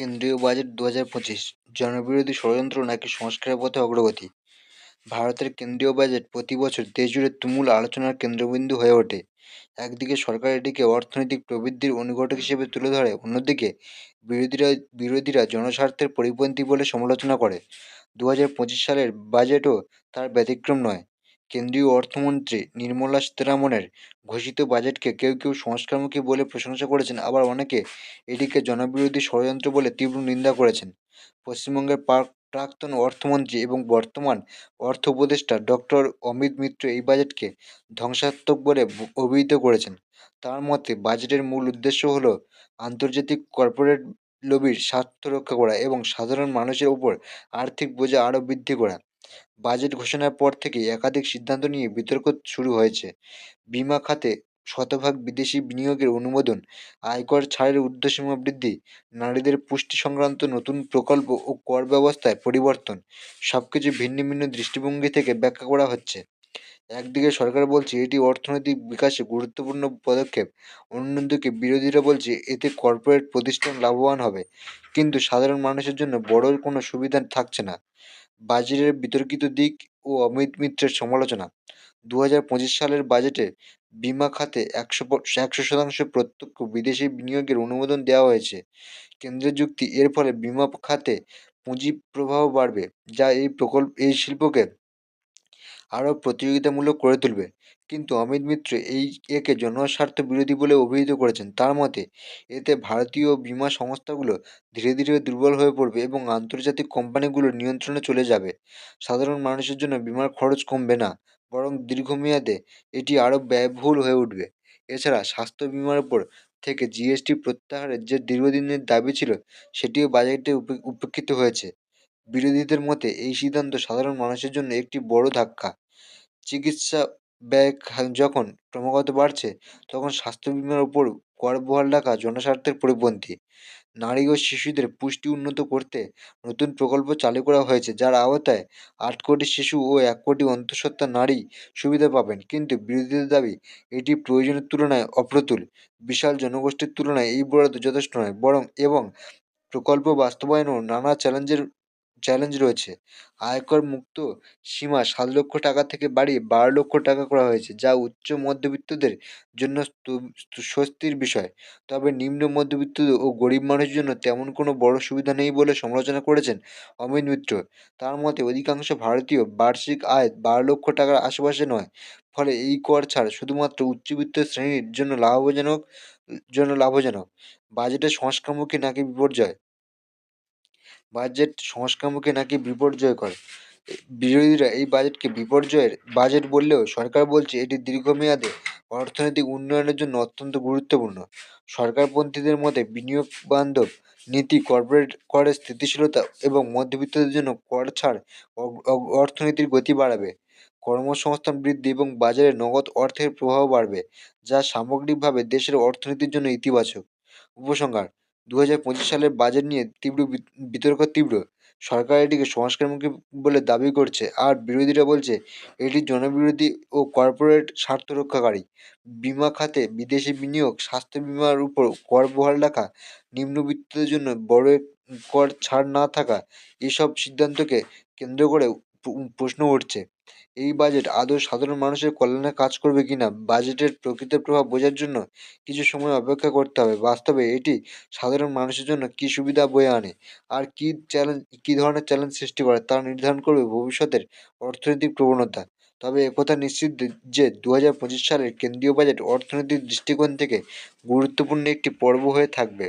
কেন্দ্রীয় বাজেট দু হাজার পঁচিশ, জনবিরোধী ষড়যন্ত্র নাকি সংস্কারের পথে অগ্রগতি? ভারতের কেন্দ্রীয় বাজেট প্রতি বছর দেশজুড়ে তুমুল আলোচনার কেন্দ্রবিন্দু হয়ে ওঠে। একদিকে সরকার এটিকে অর্থনৈতিক প্রবৃদ্ধির অনুঘটক হিসেবে তুলে ধরে, অন্যদিকে বিরোধীরা বিরোধীরা জনস্বার্থের পরিপন্থী বলে সমালোচনা করে। দু হাজার পঁচিশ সালের বাজেটও তার ব্যতিক্রম নয়। কেন্দ্রীয় অর্থমন্ত্রী নির্মলা সীতারামনের ঘোষিত বাজেটকে কেউ কেউ সংস্কারমুখী বলে প্রশংসা করেছেন। আবার অনেকে এটিকে জনবিরোধী ষড়যন্ত্র বলে তীব্র নিন্দা করেছেন। পশ্চিমবঙ্গের প্রাক্তন অর্থমন্ত্রী এবং বর্তমান অর্থ উপদেষ্টা ডক্টর অমিত মিত্র এই বাজেটকে ধ্বংসাত্মক বলে অভিহিত করেছেন। তার মতে, বাজেটের মূল উদ্দেশ্য হল আন্তর্জাতিক কর্পোরেট লবির স্বার্থ রক্ষা করা এবং সাধারণ মানুষের ওপর আর্থিক বোঝা আরও বৃদ্ধি করা। বাজেট ঘোষণার পর থেকেই একাধিক সিদ্ধান্ত নিয়ে বিতর্ক শুরু হয়েছে। বিমা খাতে শতভাগ বিদেশি বিনিয়োগের অনুমোদন, আয়কর ছাড়ের ঊর্ধ্বসীমা বৃদ্ধি নারীদের পুষ্টি সংক্রান্ত নতুন প্রকল্প ও কর ব্যবস্থায় পরিবর্তন সব কিছু ভিন্ন ভিন্ন দৃষ্টিভঙ্গি থেকে ব্যাখ্যা করা হচ্ছে। একদিকে সরকার বলছে এটি অর্থনৈতিক বিকাশে গুরুত্বপূর্ণ পদক্ষেপ, অন্যদিকে বিরোধীরা বলছে এতে কর্পোরেট প্রতিষ্ঠান লাভবান হবে। কিন্তু সাধারণ মানুষের জন্য বড় কোনো সুবিধা থাকছে না। বাজেটের বিতর্কিত দিক ও অমিত মিত্রের সমালোচনা। দু হাজার পঁচিশ সালের বাজেটে বিমা খাতে একশো একশো শতাংশ প্রত্যক্ষ বিদেশি বিনিয়োগের অনুমোদন দেওয়া হয়েছে। কেন্দ্রের যুক্তি, এর ফলে বিমা খাতে পুঁজি প্রবাহ বাড়বে, যা এই প্রকল্প, এই শিল্পকে আরও প্রতিযোগিতামূলক করে তুলবে। কিন্তু অমিত মিত্র এই একে জনস্বার্থ বিরোধী বলে অভিহিত করেছেন। তার মতে, এতে ভারতীয় বিমা সংস্থাগুলো ধীরে ধীরে দুর্বল হয়ে পড়বে এবং আন্তর্জাতিক কোম্পানিগুলোর নিয়ন্ত্রণে চলে যাবে। সাধারণ মানুষের জন্য বিমার খরচ কমবে না, বরং দীর্ঘমেয়াদে এটি আরও ব্যয়বহুল হয়ে উঠবে। এছাড়া স্বাস্থ্য বিমার উপর থেকে জিএসটি প্রত্যাহারের যে দীর্ঘদিনের দাবি ছিল, সেটিও বাজেটে উপেক্ষিত হয়েছে। বিরোধীদের মতে, এই সিদ্ধান্ত সাধারণ মানুষের জন্য একটি বড় ধাক্কা। চিকিৎসা ব্যয় যখন ক্রমাগত বাড়ছে, তখন স্বাস্থ্য বিমার উপর কর বহাল রাখা জনস্বার্থের পরিপন্থী। নারী ও শিশুদের পুষ্টি উন্নত করতে নতুন প্রকল্প চালু করা হয়েছে, যার আওতায় আট কোটি শিশু ও এক কোটি অন্তঃসত্ত্বা নারী সুবিধা পাবেন। কিন্তু বিরোধীদের দাবি, এটি প্রয়োজনের তুলনায় অপ্রতুল। বিশাল জনগোষ্ঠীর তুলনায় এই বরাদ্দ যথেষ্ট নয়, বরং এবং প্রকল্প বাস্তবায়নও নানা চ্যালেঞ্জের চ্যালেঞ্জ রয়েছে। আয়কর মুক্ত সীমা সাত লক্ষ টাকা থেকে বাড়িয়ে বারো লক্ষ টাকা করা হয়েছে, যা উচ্চ মধ্যবিত্তদের জন্য স্বস্তির বিষয়। তবে নিম্ন মধ্যবিত্ত ও গরিব মানুষের জন্য তেমন কোনো বড় সুবিধা নেই বলে সমালোচনা করেছেন অমিত মিত্র। তার মতে, অধিকাংশ ভারতীয় বার্ষিক আয় বারো লক্ষ টাকার আশেপাশে নয়। ফলে এই কর ছাড় শুধুমাত্র উচ্চবিত্ত শ্রেণির জন্য লাভজনক জন্য লাভজনক। বাজেটের সংস্কারমুখী নাকি বিপর্যয়? বাজেট সংস্কারমুখী নাকি বিপর্যয়কর বিরোধীরা এই বাজেটকে বিপর্যয়ের বাজেট বললেও সরকার বলছে এটি দীর্ঘমেয়াদে অর্থনৈতিক উন্নয়নের জন্য অত্যন্ত গুরুত্বপূর্ণ। সরকারপন্থীদের মতে বিনিয়োগ বান্ধব নীতি কর্পোরেট করের স্থিতিশীলতা এবং মধ্যবিত্তদের জন্য কর ছাড় অর্থনীতির গতি বাড়াবে। কর্মসংস্থান বৃদ্ধি এবং বাজারে নগদ অর্থের প্রভাব বাড়বে, যা সামগ্রিকভাবে দেশের অর্থনীতির জন্য ইতিবাচক। উপসংহার দু হাজার পঁচিশ সালের বাজেট নিয়ে তীব্র বিতর্ক তীব্র। সরকার এটিকে সংস্কারমুখী বলে দাবি করছে আর বিরোধীরা বলছে এটি জনবিরোধী ও কর্পোরেট স্বার্থ রক্ষাকারী। বিমা খাতে বিদেশি বিনিয়োগ, স্বাস্থ্য বিমার উপর কর বহাল রাখা, নিম্নবিত্তদের জন্য বড় কর ছাড় না থাকা, এসব সিদ্ধান্তকে কেন্দ্র করে প্রশ্ন উঠছে, এই বাজেট আদৌ সাধারণ মানুষের কল্যাণে কাজ করবে কি না বাজেটের প্রকৃত প্রভাব বোঝার জন্য কিছু সময় অপেক্ষা করতে হবে। বাস্তবে এটি সাধারণ মানুষের জন্য কী সুবিধা বয়ে আনে? আর কী চ্যালেঞ্জ কী ধরনের চ্যালেঞ্জ সৃষ্টি করে তা নির্ধারণ করবে ভবিষ্যতের অর্থনৈতিক প্রবণতা। তবে একথা নিশ্চিত যে দু হাজার পঁচিশ সালের কেন্দ্রীয় বাজেট অর্থনৈতিক দৃষ্টিকোণ থেকে গুরুত্বপূর্ণ একটি পর্ব হয়ে থাকবে।